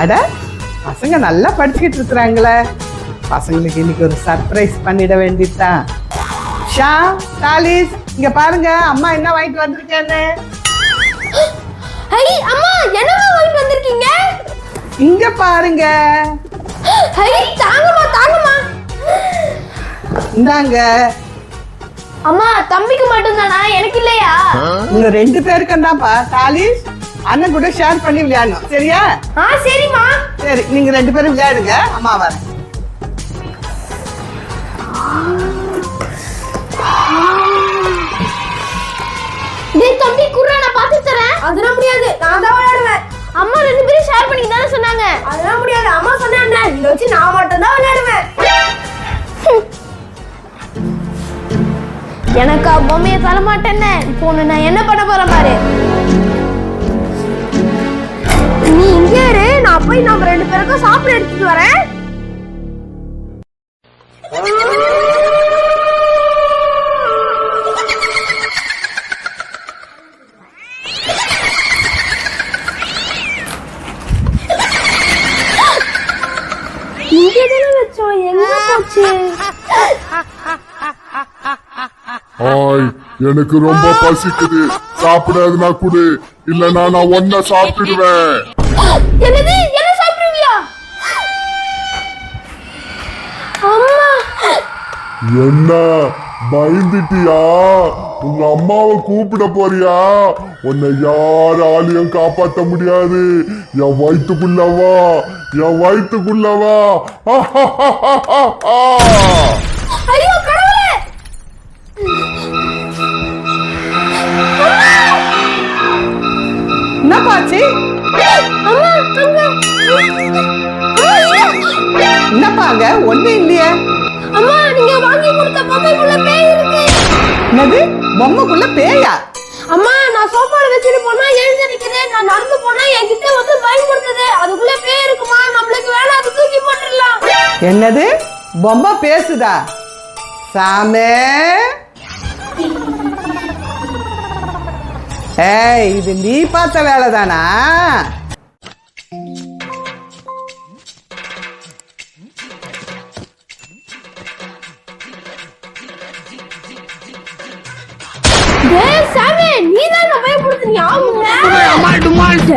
அட பசங்க நல்லா படிச்சுக்கிட்டு இருக்கிறாங்களே. பசங்களுக்கு இன்னைக்கு ஒரு சர்ப்ரைஸ் பண்ணிட வேண்டியதுதான். ஷா தாலிஸ் இங்க பாருங்க அம்மா என்ன வாங்கிட்டு வந்திருக்கேன்னு ஹை அம்மா என்னம்மா வாங்கிட்டு வந்திருக்கீங்க? இங்க பாருங்க. ஹை தாங்கம்மா தாங்கம்மா. இந்தாங்க. அம்மா தம்பிக்கு மட்டும்தானா? எனக்கு இல்லையா? உங்க ரெண்டு பேருக்கும் தான்ப்பா. தாலிஸ் அண்ணன் கூட ஷேர் பண்ணி விளையாடணும். சரியா? ஆ சரிம்மா. சரி நீங்க ரெண்டு பேரும் விளையாடுங்க. அம்மா வரேன் டேய் தம்பி குர்ரா நான் பாத்து தரேன். அதெல்லாம் முடியாது. நான் தான் விளையாடுவேன். அம்மா ரெண்டு பேரும் ஷேர் பண்ணி தானே சொன்னாங்க. அதெல்லாம் முடியாது. அம்மா சொன்னாங்க. இத வச்சு நான் மட்டும் தான் எனக்கு பொம்மையை சொல்ல மாட்டேன்னு. இப்போ உன்னை நான் என்ன பண்ண போறேன் பாரு? நீ இங்கே இரு நான் போய் நம்ம ரெண்டு பேருக்கும் சாப்பிட எடுத்துட்டு வரேன். இங்கே தானே வச்சோம்? எங்க போச்சு? ஆய் எனக்கு ரொம்ப பசிக்குது. சாப்பிடாதுனா குடு. இல்லனா நான் ஒன்ன சாப்பிட்டுடுவேன். என்னது? என்ன அம்மா. என்ன? பயந்துட்டியா? உங்க அம்மாவை கூப்பிட போறியா? உன்னை யாராலையும் காப்பாத்த முடியாது. என் வயிற்றுக்குள்ளவா என் வயிற்றுக்குள்ளவா ஆச்சு அம்மா அங்க என்னப்பா அங்க? ஒண்ணு இல்லையே. அம்மா நீங்க வாங்கி கொடுத்த பொம்மைக்குள்ள பேய் இருக்கு. என்னது? பொம்மைக்குள்ள பேயா? அம்மா நான் சோஃபால வச்சுட்டு போனா எழுந்து நிக்குது நான் நடந்து போனா என்கிட்ட வந்து பயன்படுத்துது அதுக்குள்ள பேய் இருக்குமா? நம்மளுக்கு வேலை அது தூக்கி போட்டுடலாம். என்னது? பொம்மை பேசுதா? சாமே? ஏய் இது நீ பார்த்த வேலை தானா டேய் சாமி நீ தான் பயப்படுத்துனியா ஆமாங்க